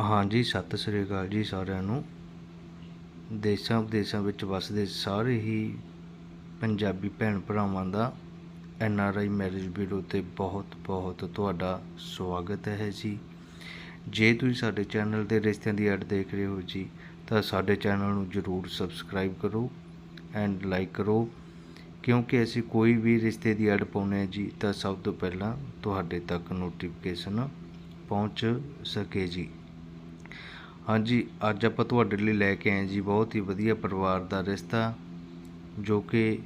ਹਾਂਜੀ, ਸਤਿ ਸ੍ਰੀ ਅਕਾਲ ਜੀ ਸਾਰਿਆਂ ਨੂੰ। ਦੇਸ਼ਾਂ ਵਿਦੇਸ਼ਾਂ ਵਿੱਚ ਵੱਸਦੇ ਸਾਰੇ ਹੀ ਪੰਜਾਬੀ ਭੈਣ ਭਰਾਵਾਂ ਦਾ N R I marriage bureau ਤੇ ਬਹੁਤ ਬਹੁਤ ਤੁਹਾਡਾ ਸਵਾਗਤ ਹੈ ਜੀ। ਜੇ ਤੁਸੀਂ ਸਾਡੇ ਚੈਨਲ ਤੇ ਰਿਸ਼ਤਿਆਂ ਦੀ ਐਡ ਦੇਖ ਰਹੇ ਹੋ ਜੀ, ਤਾਂ ਸਾਡੇ ਚੈਨਲ ਨੂੰ ਜਰੂਰ ਸਬਸਕ੍ਰਾਈਬ ਕਰੋ ਐਂਡ ਲਾਈਕ ਕਰੋ। ਕਿਉਂਕਿ ਅਸੀਂ ਕੋਈ ਵੀ ਰਿਸ਼ਤੇ ਦੀ ਐਡ ਪਾਉਂਦੇ ਹਾਂ ਜੀ, ਤਾਂ ਸਭ ਤੋਂ ਪਹਿਲਾਂ ਤੁਹਾਡੇ ਤੱਕ ਨੋਟੀਫਿਕੇਸ਼ਨ ਪਹੁੰਚ ਸਕੇ ਜੀ। ਹਾਂਜੀ, ਅੱਜ ਆਪਾਂ ਤੁਹਾਡੇ ਲਈ ਲੈ ਕੇ ਆਏ ਜੀ ਬਹੁਤ ਹੀ ਵਧੀਆ ਪਰਿਵਾਰ ਦਾ ਰਿਸ਼ਤਾ, ਜੋ ਕਿ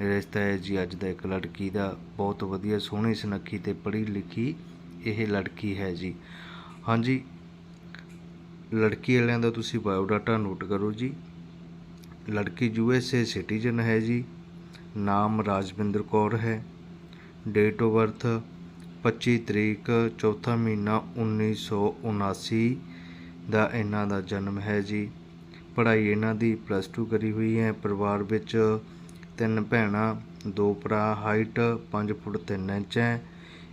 ਰਿਸ਼ਤਾ ਹੈ ਜੀ ਅੱਜ ਦਾ ਇੱਕ ਲੜਕੀ ਦਾ। ਬਹੁਤ ਵਧੀਆ ਸੋਹਣੀ ਸੁਨੱਖੀ ਤੇ ਪੜ੍ਹੀ ਲਿਖੀ ਇਹ ਲੜਕੀ ਹੈ ਜੀ। ਹਾਂਜੀ, ਲੜਕੀ ਵਾਲਿਆਂ ਦਾ ਤੁਸੀਂ ਬਾਇਓਡਾਟਾ ਨੋਟ ਕਰੋ ਜੀ। ਲੜਕੀ ਯੂ ਐਸ ਏ ਸਿਟੀਜ਼ਨ ਹੈ ਜੀ, ਨਾਮ ਰਾਜਵਿੰਦਰ ਕੌਰ ਹੈ। ਡੇਟ ਆਫ ਬਰਥ 25 ਤਰੀਕ ਚੌਥਾ ਮਹੀਨਾ 1979 ਦਾ ਇਹਨਾਂ ਦਾ ਜਨਮ ਹੈ ਜੀ। ਪੜ੍ਹਾਈ ਇਹਨਾਂ ਦੀ ਪਲੱਸ 2 ਕਰੀ ਹੋਈ ਹੈ। ਪਰਿਵਾਰ ਵਿੱਚ ਤਿੰਨ ਭੈਣਾਂ, ਦੋ ਭਰਾ ਹਾਈਟ 5 ਫੁੱਟ 3 ਇੰਚ ਹੈ।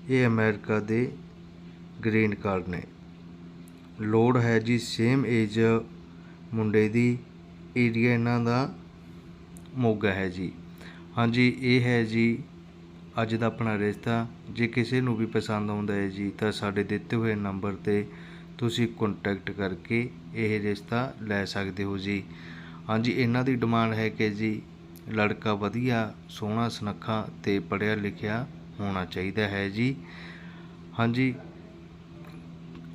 ਇਹ ਅਮਰੀਕਾ ਦੇ ਗ੍ਰੀਨ ਕਾਰਡ ਨੇ। ਲੋੜ ਹੈ ਜੀ ਸੇਮ ਏਜ ਮੁੰਡੇ ਦੀ। ਏਰੀਆ ਇਹਨਾਂ ਦਾ ਮੋਗਾ ਹੈ ਜੀ। ਹਾਂਜੀ, ਇਹ ਹੈ ਜੀ ਅੱਜ ਦਾ ਆਪਣਾ ਰਿਸ਼ਤਾ। ਜੇ ਕਿਸੇ ਨੂੰ ਵੀ ਪਸੰਦ ਆਉਂਦਾ ਹੈ ਜੀ, ਤਾਂ ਸਾਡੇ ਦਿੱਤੇ ਹੋਏ ਨੰਬਰ ਤੇ ਤੁਸੀਂ ਕੰਟੈਕਟ ਕਰਕੇ ਇਹ ਰਿਸ਼ਤਾ ਲੈ ਸਕਦੇ ਹੋ ਜੀ। ਹਾਂਜੀ, ਇਹਨਾਂ ਦੀ ਡਿਮਾਂਡ ਹੈ ਕਿ ਜੀ ਲੜਕਾ ਵਧੀਆ, ਸੋਹਣਾ, ਸੁਨੱਖਾ ਤੇ ਪੜ੍ਹਿਆ ਲਿਖਿਆ ਹੋਣਾ ਚਾਹੀਦਾ ਹੈ ਜੀ। ਹਾਂਜੀ,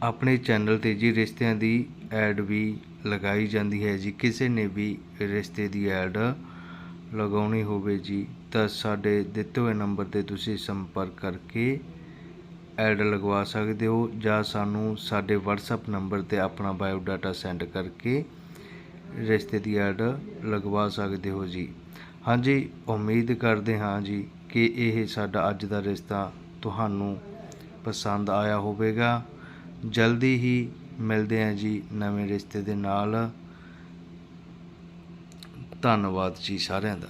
ਆਪਣੇ ਚੈਨਲ ਤੇ ਜੀ ਰਿਸ਼ਤਿਆਂ ਦੀ ਐਡ ਵੀ ਲਗਾਈ ਜਾਂਦੀ ਹੈ ਜੀ। ਕਿਸੇ ਨੇ ਵੀ ਰਿਸ਼ਤੇ ਦੀ ਐਡ ਲਗਾਉਣੀ ਹੋਵੇ ਜੀ, ਤਾਂ ਸਾਡੇ ਦਿੱਤੇ ਹੋਏ ਨੰਬਰ ਤੇ ਤੁਸੀਂ ਸੰਪਰਕ ਕਰਕੇ ਐਡ ਲਗਵਾ ਸਕਦੇ ਹੋ ਜਾਂ ਸਾਨੂੰ ਸਾਡੇ WhatsApp ਨੰਬਰ ਤੇ ਆਪਣਾ ਬਾਇਓਡਾਟਾ ਸੈਂਡ ਕਰਕੇ ਰਿਸ਼ਤੇ ਦੀ ਐਡ ਲਗਵਾ ਸਕਦੇ ਹੋ ਜੀ। ਹਾਂਜੀ, ਉਮੀਦ ਕਰਦੇ ਹਾਂ ਜੀ ਕਿ ਇਹ ਸਾਡਾ ਅੱਜ ਦਾ ਰਿਸ਼ਤਾ ਤੁਹਾਨੂੰ ਪਸੰਦ ਆਇਆ ਹੋਵੇਗਾ। ਜਲਦੀ ਹੀ ਮਿਲਦੇ ਹਾਂ ਜੀ ਨਵੇਂ ਰਿਸ਼ਤੇ ਦੇ ਨਾਲ। ਧੰਨਵਾਦ ਜੀ ਸਾਰਿਆਂ ਦਾ।